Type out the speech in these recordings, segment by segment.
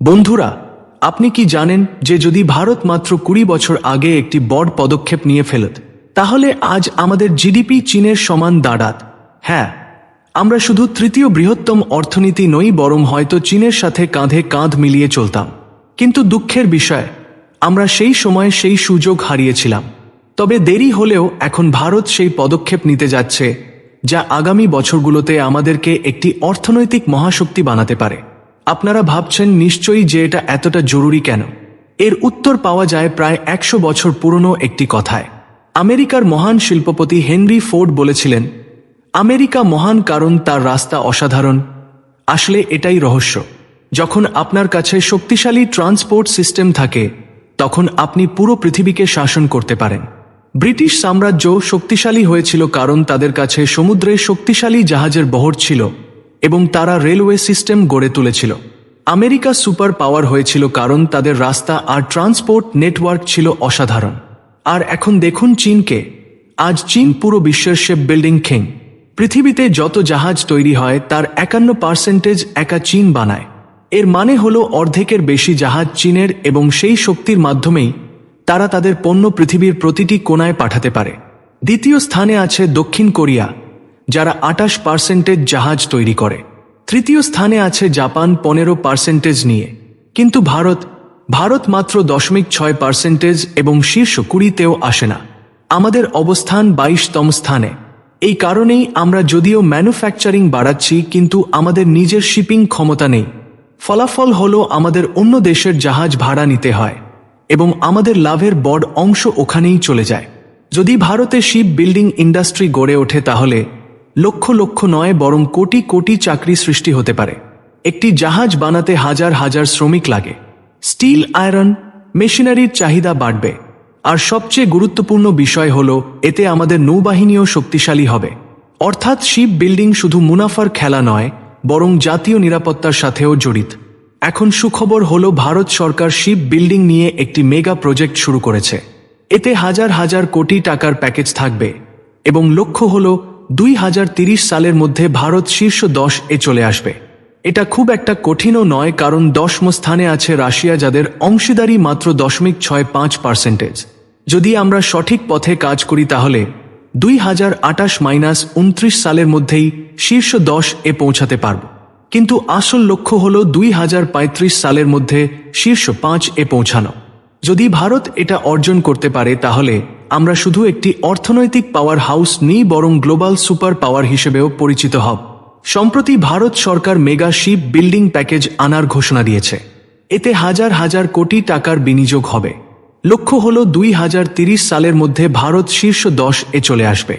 বন্ধুরা, আপনি কি জানেন যে যদি ভারত মাত্র কুড়ি বছর আগে একটি বড় পদক্ষেপ নিয়ে ফেলত, তাহলে আজ আমাদের জিডিপি চীনের সমান দাঁড়াত। হ্যাঁ আমরা শুধু তৃতীয় বৃহত্তম অর্থনীতি নই বরং হয়তো চীনের সাথে কাঁধে কাঁধ মিলিয়ে চলতাম। কিন্তু দুঃখের বিষয়, আমরা সেই সময় সেই সুযোগ হারিয়েছিলাম। তবে দেরি হলেও এখন ভারত সেই পদক্ষেপ নিতে যাচ্ছে, যা আগামী বছরগুলোতে আমাদেরকে একটি অর্থনৈতিক মহাশক্তি বানাতে পারে। আপনারা ভাবছেন নিশ্চয়ই যে এটা এতটা জরুরি কেন? এর উত্তর পাওয়া যায় প্রায় একশো বছর পুরনো একটি কথায়। আমেরিকার মহান শিল্পপতি হেনরি ফোর্ড বলেছিলেন, আমেরিকা মহান কারণ তার রাস্তা অসাধারণ। আসলে এটাই রহস্য। যখন আপনার কাছে শক্তিশালী ট্রান্সপোর্ট সিস্টেম থাকে, তখন আপনি পুরো পৃথিবীকে শাসন করতে পারেন। ব্রিটিশ সাম্রাজ্য শক্তিশালী হয়েছিল কারণ তাদের কাছে সমুদ্রে শক্তিশালী জাহাজের বহর ছিল। এবং তারা রেলওয়ে সিস্টেম গড়ে তুলেছিল। আমেরিকা সুপার পাওয়ার হয়েছিল কারণ তাদের রাস্তা আর ট্রান্সপোর্ট নেটওয়ার্ক ছিল অসাধারণ। আর এখন দেখুন চীনকে। আজ চীন পুরো বিশ্বের শেপ বিল্ডিং খিং পৃথিবীতে যত জাহাজ তৈরি হয়, তার একান্ন পার্সেন্টেজ একা চীন বানায়। এর মানে হলো অর্ধেকের বেশি জাহাজ চীনের এবং সেই শক্তির মাধ্যমেই তারা তাদের পণ্য পৃথিবীর প্রতিটি কোনায় পাঠাতে পারে। দ্বিতীয় স্থানে আছে দক্ষিণ কোরিয়া। যারা আটাশ পার্সেন্টেজ জাহাজ তৈরি করে। তৃতীয় স্থানে আছে জাপান পনেরো পার্সেন্টেজ নিয়ে। কিন্তু ভারত ভারত মাত্র দশমিক ছয় পার্সেন্টেজ এবং শীর্ষ কুড়িতেও আসে না। আমাদের অবস্থান বাইশতম স্থানে। এই কারণেই আমরা যদিও ম্যানুফ্যাকচারিং বাড়াচ্ছি, কিন্তু আমাদের নিজের শিপিং ক্ষমতা নেই। ফলাফল হল আমাদের অন্য দেশের জাহাজ ভাড়া নিতে হয় এবং আমাদের লাভের বড় অংশ ওখানেই চলে যায়। যদি ভারতে শিপ বিল্ডিং ইন্ডাস্ট্রি গড়ে ওঠে তাহলে লক্ষ লক্ষ নয়, বরং কোটি কোটি চাকরি সৃষ্টি হতে পারে। একটি জাহাজ বানাতে হাজার হাজার শ্রমিক লাগে। স্টিল, আয়রন, মেশিনারির চাহিদা বাড়বে। আর সবচেয়ে গুরুত্বপূর্ণ বিষয় হল, এতে আমাদের নৌবাহিনীও শক্তিশালী হবে। অর্থাৎ শিপ বিল্ডিং শুধু মুনাফার খেলা নয়, বরং জাতীয় নিরাপত্তার সাথেও জড়িত। এখন সুখবর হল, ভারত সরকার শিপ বিল্ডিং নিয়ে একটি মেগা প্রজেক্ট শুরু করেছে। এতে হাজার হাজার কোটি টাকার প্যাকেজ থাকবে। এবং লক্ষ্য হল দুই সালের মধ্যে ভারত শীর্ষ দশ এ চলে আসবে। এটা খুব একটা কঠিনও নয়, কারণ দশম স্থানে আছে রাশিয়া, যাদের অংশীদারি মাত্র দশমিক ছয় পাঁচ পার্সেন্টেজ। যদি আমরা সঠিক পথে কাজ করি তাহলে দুই হাজার আটাশ মাইনাস উনত্রিশ সালের মধ্যেই শীর্ষ দশ এ পৌঁছাতে পারব। কিন্তু আসল লক্ষ্য হল দুই হাজার পঁয়ত্রিশ সালের মধ্যে শীর্ষ পাঁচ এ পৌঁছানো। যদি ভারত এটা অর্জন করতে পারে তাহলে আমরা শুধু একটি অর্থনৈতিক পাওয়ার হাউস নেই, বরং গ্লোবাল সুপার পাওয়ার হিসেবেও পরিচিত হব। সম্প্রতি ভারত সরকার মেগা শিপ বিল্ডিং প্যাকেজ আনার ঘোষণা দিয়েছে। এতে হাজার হাজার কোটি টাকার বিনিয়োগ হবে। লক্ষ্য হল দুই সালের মধ্যে ভারত শীর্ষ দশ এ চলে আসবে।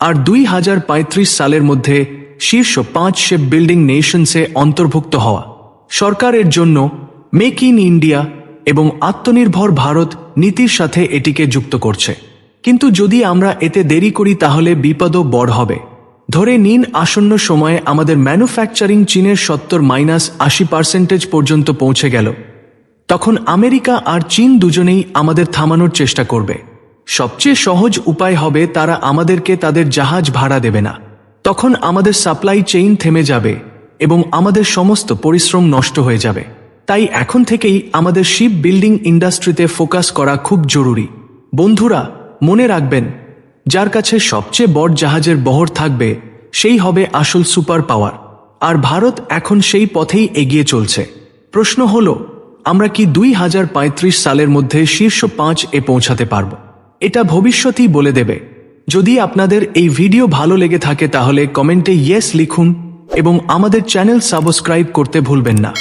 আর দুই হাজার পঁয়ত্রিশ সালের মধ্যে শীর্ষ পাঁচ শেপ বিল্ডিং নেশনসে অন্তর্ভুক্ত হওয়া। সরকারের জন্য মেক ইন ইন্ডিয়া এবং আত্মনির্ভর ভারত নীতির সাথে এটিকে যুক্ত করছে। কিন্তু যদি আমরা এতে দেরি করি তাহলে বিপদও বড় হবে। ধরে নিন আসন্ন সময়ে আমাদের ম্যানুফ্যাকচারিং চীনের সত্তর মাইনাস আশি পার্সেন্টেজ পর্যন্ত পৌঁছে গেল। তখন আমেরিকা আর চীন দুজনেই আমাদের থামানোর চেষ্টা করবে। সবচেয়ে সহজ উপায় হবে তারা আমাদেরকে তাদের জাহাজ ভাড়া দেবে না। তখন আমাদের সাপ্লাই চেইন থেমে যাবে এবং আমাদের সমস্ত পরিশ্রম নষ্ট হয়ে যাবে। তাই এখন থেকেই আমাদের শিপ বিল্ডিং ইন্ডাস্ট্রিতে ফোকাস করা খুব জরুরি। বন্ধুরা মনে রাখবেন, যার কাছে সবচেয়ে বড় জাহাজের বহর থাকবে, সেই হবে আসল সুপার পাওয়ার। আর ভারত এখন সেই পথেই এগিয়ে চলছে। প্রশ্ন হল, আমরা কি দুই হাজার পঁয়ত্রিশ সালের মধ্যে শীর্ষ পাঁচ এ পৌঁছাতে পারব? এটা ভবিষ্যতই বলে দেবে। যদি আপনাদের এই ভিডিও ভালো লেগে থাকে তাহলে কমেন্টে ইয়েস লিখুন এবং আমাদের চ্যানেল সাবস্ক্রাইব করতে ভুলবেন না।